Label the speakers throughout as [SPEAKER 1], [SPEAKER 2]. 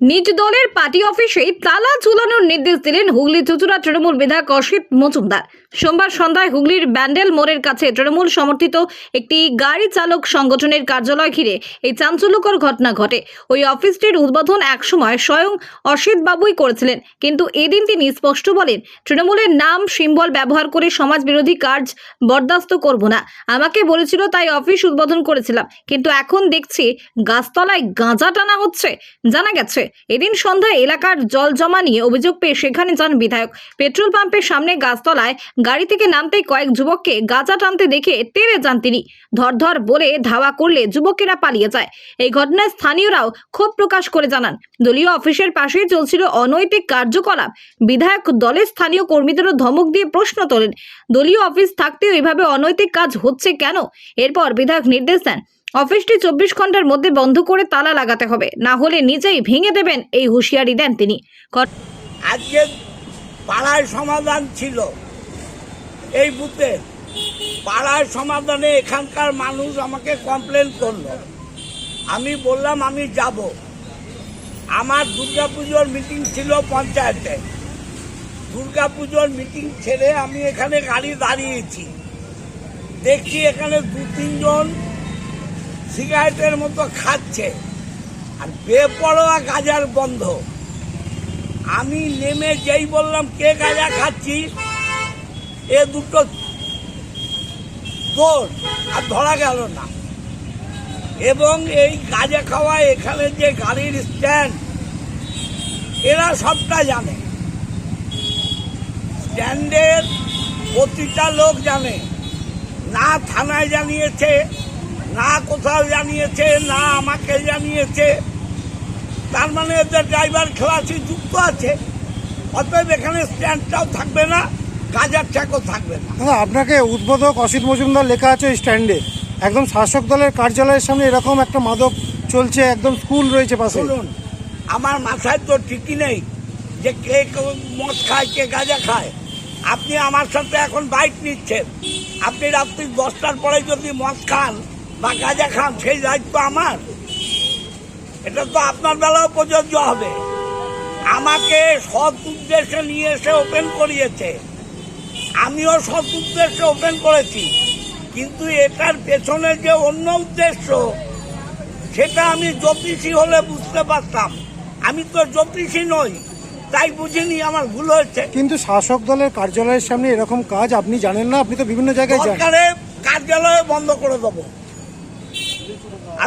[SPEAKER 1] নিজ দলের পার্টি অফিসে তালা ঝুলানোর নির্দেশ দিলেন হুগলি চুচুড়া তৃণমূল বিধায়ক অসিত মজুমদার। সোমবার সন্ধ্যায় হুগলির ব্যান্ডেল মোড়ের কাছে তৃণমূল সমর্থিত একটি গাড়ি চালক সংগঠনের কার্যালয় ঘিরে এই চাঞ্চল্যকর ঘটনা ঘটে। ওই অফিসটির উদ্বোধন একসময় স্বয়ং অসিত বাবুই করেছিলেন। কিন্তু এদিন তিনি স্পষ্ট বলেন, তৃণমূলের নাম, সিম্বল ব্যবহার করে সমাজ বিরোধী কাজ বরদাস্ত করব না। আমাকে বলেছিল তাই অফিস উদ্বোধন করেছিলাম। কিন্তু এখন দেখছি গাছতলায় গাঁজা টানা হচ্ছে। জানা গেছে এদিন সন্ধ্যায় এলাকার জল জমা নিয়ে অভিযোগ পেয়ে সেখানে যান বিধায়ক। পেট্রোল পাম্পের সামনে গাছতলায় গাড়ি থেকে নামতেই কয়েক যুবককে গাঁজা টানতে দেখে তেড়ে যান তিনি। ধরধর বলে ধাওয়া করলে যুবকেরা পালিয়ে যায়। এই ঘটনায় স্থানীয়রাও ক্ষোভ প্রকাশ করে জানান। দলীয় অফিসের পাশেই চলছিল অনৈতিক কার্যকলাপ। বিধায়ক দলের স্থানীয় কর্মীদেরও ধমক দিয়ে প্রশ্ন তোলেন। দলীয় অফিস থাকতেও এভাবে অনৈতিক কাজ হচ্ছে কেন? এরপর বিধায়ক নির্দেশ দেন অফিসটি চব্বিশ ঘণ্টার মধ্যে বন্ধ করে তালা লাগাতে হবে। না হলে নিজেই ভেঙে দেবেন এই হুঁশিয়ারি দেন তিনি।
[SPEAKER 2] আজকে পাড়ায় সমাধান ছিল। এই বুথে পাড়ায় সমাধানে এখানকার মানুষ আমাকে কমপ্লেন করল। আমি বললাম, আমি যাব। আমার দুর্গাপুজোর মিটিং ছিল পঞ্চায়েতে। দুর্গাপুজোর মিটিং ছেড়ে আমি এখানে গাড়ি দাঁড়িয়েছি। দেখছি এখানে দু তিনজন সিগারেটের মতো খাচ্ছে। আর বেপরোয়া গাজার বন্ধ। আমি নেমে যেই বললাম, কে গাজা খাচ্ছি? এ দুটো দোষ আর ধরা গেল না। এবং এই গাঁজা খাওয়া এখানে যে গাড়ির স্ট্যান্ড, এরা সবটা জানে। স্ট্যান্ডের প্রতিটা লোক জানে। না থানায় জানিয়েছে না কোথাও জানিয়েছে না আমাকে জানিয়েছে। তার মানে এদের ড্রাইভার খেলাসি যুক্ত আছে। অতএব এখানে স্ট্যান্ডটাও থাকবে না কাজার ট্র্যাকও থাকবে না।
[SPEAKER 3] আপনাকে উদ্বোধক অসিত মজুমদার লেখা আছে স্ট্যান্ডে একদম শাসক দলের কার্যালয়ের সামনে এরকম একটা মাদক চলছে একদম স্কুল রয়েছে পাশে।
[SPEAKER 2] আমার মাথায় তো ঠিকই নেই যে কে কে- মদ খায় কে গাঁজা খায়। আপনি আমার সাথে এখন বাইক নিচ্ছেন। আপনি রাত্রি দশটার পরে যদি মদ খান বা গাঁজা খান সেই দায়িত্ব আমার। এটা তো আপনার বেলাও প্রযোজ্য হবে। আমাকে সৎ উদ্দেশ্যে নিয়ে এসে ওপেন করিয়েছে। আমিও সৎ উদ্দেশ্যে ওপেন করেছি। কিন্তু এটার পেছনে যে অন্য উদ্দেশ্য সেটা আমি জ্যোতিষী হলে বুঝতে পারতাম। আমি তো জ্যোতিষী নই তাই বুঝিনি আমার ভুল হয়েছে।
[SPEAKER 3] কিন্তু শাসক দলের কার্যালয়ের সামনে এরকম কাজ আপনি জানেন না আপনি তো বিভিন্ন জায়গায়
[SPEAKER 2] কার্যালয় বন্ধ করে দেবো।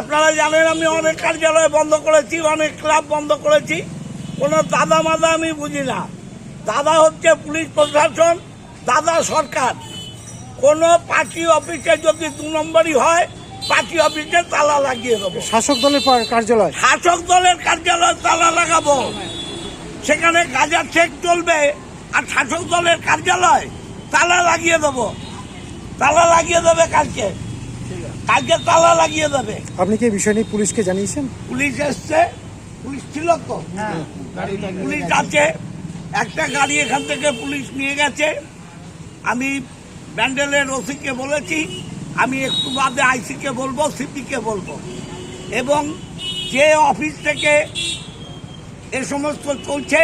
[SPEAKER 2] আপনারা জানেন আমি অনেক কার্যালয় বন্ধ করেছি অনেক ক্লাব বন্ধ করেছি। কোনো দাদা মাদা আমি বুঝি না। দাদা হচ্ছে পুলিশ প্রশাসন দাদা সরকার। কোনো পার্টি অফিসে যদি দু নম্বরই হয় পার্টি অফিসে তালা লাগিয়ে দেবো।
[SPEAKER 3] শাসক দলের কার্যালয়?
[SPEAKER 2] শাসক দলের কার্যালয় তালা লাগাবো। সেখানে গাজার চেক চলবে আর শাসক দলের কার্যালয় তালা লাগিয়ে দেবো। তালা লাগিয়ে দেবে কালকে। কালকে তালা লাগিয়ে দেবে।
[SPEAKER 3] আপনি কি এই বিষয় নিয়ে পুলিশকে জানিয়েছেন?
[SPEAKER 2] পুলিশ এসছে পুলিশ ছিল তো। পুলিশ আছে একটা গাড়ি এখান থেকে পুলিশ নিয়ে গেছে। আমি ব্যান্ডেলের ওসিকে বলেছি আমি একটু বাদে আইসিকে বলব সিপিকে বলব। এবং যে অফিস থেকে এ সমস্ত চলছে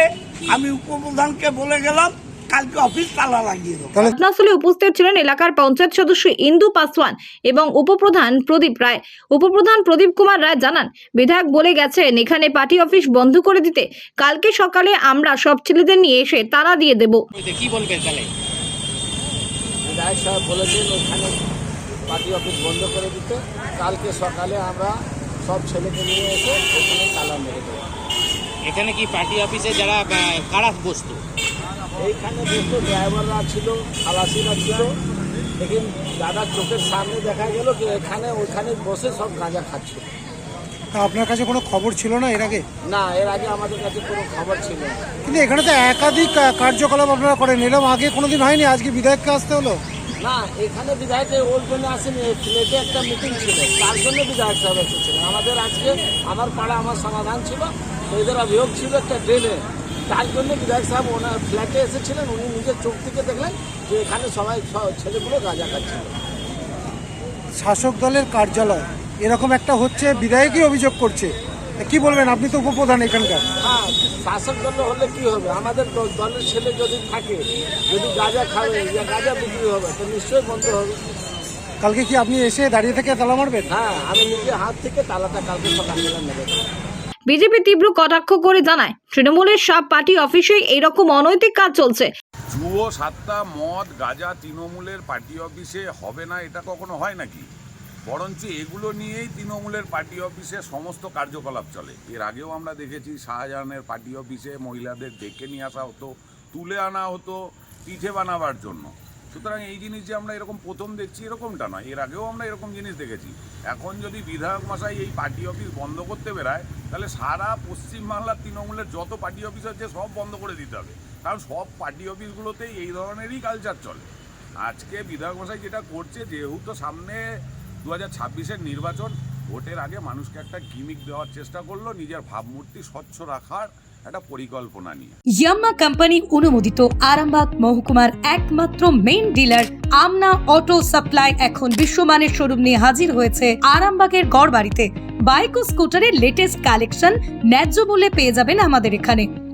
[SPEAKER 2] আমি উপপ্রধানকে বলে গেলাম কালকে অফিস তালা লাগিয়ে দেবো।
[SPEAKER 3] তাহলে
[SPEAKER 1] ঘটনাস্থলে উপস্থিত ছিলেন এলাকার পঞ্চায়েত সদস্য ইন্দু পাসওয়ান এবং উপপ্রধান প্রদীপ রায়। উপপ্রধান প্রদীপ কুমার রায় জানান বিধায়ক বলে গেছেন এখানে পার্টি অফিস বন্ধ করে দিতে কালকে সকালে আমরা সব ছেলেদের নিয়ে এসে তালা দিয়ে দেব।
[SPEAKER 4] কি বলবে তাহলে?
[SPEAKER 5] বিধায়ক সাহেব বলেছেন ওখানে পার্টি অফিস বন্ধ করে দিতে কালকে সকালে আমরা সব ছেলেকে নিয়ে এসে ওখানে তালা মেরে দেবো।
[SPEAKER 4] এখানে কি পার্টি অফিসে যারা কারা বসতো?
[SPEAKER 5] এইখানে বসতো ড্রাইভাররা ছিল খালাসিরা ছিল। লেকিন দাদার চোখের সামনে দেখা গেল যে এখানে ওইখানে বসে সব গাঁজা খাচ্ছিল
[SPEAKER 3] তা আপনার কাছে কোনো খবর ছিল না এর আগে?
[SPEAKER 5] না এর আগে আমাদের কাছে কোনো খবর ছিল
[SPEAKER 3] কিন্তু এখানে তো একাধিক কার্যকলাপ আপনারা করেন। এরকম আগে কোনোদিন হয়নি? আজকে বিধায়ককে আসতে হলো?
[SPEAKER 5] না, এখানে বিধায়ক ওর জন্য আসেনি ফ্লেটে একটা মিটিং ছিল। তার জন্য বিধায়ক সাহেব এসেছিলেন আমাদের আজকে আমার পাড়া আমার সমাধান ছিল এদের অভিযোগ ছিল একটা ড্রেনে। তার জন্য বিধায়ক সাহেব ওনার ফ্ল্যাটে এসেছিলেন, উনি নিজের চোখ থেকে দেখলেন যে এখানে সবাই ছেলেগুলো গাঁজা খাচ্ছিল
[SPEAKER 3] শাসক দলের কার্যালয়, এরকম একটা হচ্ছে, বিধায়কই অভিযোগ করছে। কি বলবেন? আপনি তো উপপ্রধান এখানকার।
[SPEAKER 5] হ্যাঁ শাসক দল হলে কি হবে? আমাদের দলের ছেলে যদি থাকে যদি গাঁজা খাবে ইয়া গাঁজা বিক্রি হবে তো নিশ্চয়ই বন্ধ হবে।
[SPEAKER 3] কালকে কি আপনি এসে দাঁড়িয়ে থেকে তালা মারবেন?
[SPEAKER 5] হ্যাঁ আমি নিজে হাত থেকে তালাটা কালকে সকালবেলা নেবে।
[SPEAKER 1] বিজেপি তীব্র কটাক্ষ করে জানায় তৃণমূলের সব পার্টি অফিসেই এইরকম অনৈতিক কাজ চলছে।
[SPEAKER 6] জুয়ো সাতটা মদ গাঁজা তৃণমূলের পার্টি অফিসে হবে না এটা কখনো হয় নাকি? বরঞ্চ এগুলো নিয়েই তৃণমূলের পার্টি অফিসে সমস্ত কার্যকলাপ চলে। এর আগেও আমরা দেখেছি শাহজাহানের পার্টি অফিসে মহিলাদের ডেকে নিয়ে আসা হতো, তুলে আনা হতো, পিঠে বানাবার জন্য। সুতরাং এই জিনিস যে আমরা এরকম প্রথম দেখছি এরকমটা নয়। এর আগেও আমরা এরকম জিনিস দেখেছি। এখন যদি বিধায়ক মশাই এই পার্টি অফিস বন্ধ করতে বেরায় তাহলে সারা পশ্চিমবাংলার তৃণমূলের যত পার্টি অফিস আছে সব বন্ধ করে দিতে হবে। কারণ সব পার্টি অফিসগুলোতেই এই ধরনেরই কালচার চলে। আজকে বিধায়ক মশাই যেটা করছে, যেহেতু সামনে দু হাজার নির্বাচন, ভোটের আগে মানুষকে একটা গিমিক দেওয়ার চেষ্টা করল, নিজের ভাবমূর্তি স্বচ্ছ রাখার একটা পরিকল্পনা নিয়ে।
[SPEAKER 7] ইয়াম্মা কোম্পানি অনুমোদিত আরামবাগ মহকুমার একমাত্র main dealer Amna auto supply এখন বিশ্বমানের শোরুম নিয়ে হাজির হয়েছে আরামবাগের গড়বাড়িতে। বাইক ও স্কুটারের লেটেস্ট কালেকশন ন্যায্য মূল্যে পেয়ে যাবেন আমাদের এখানে।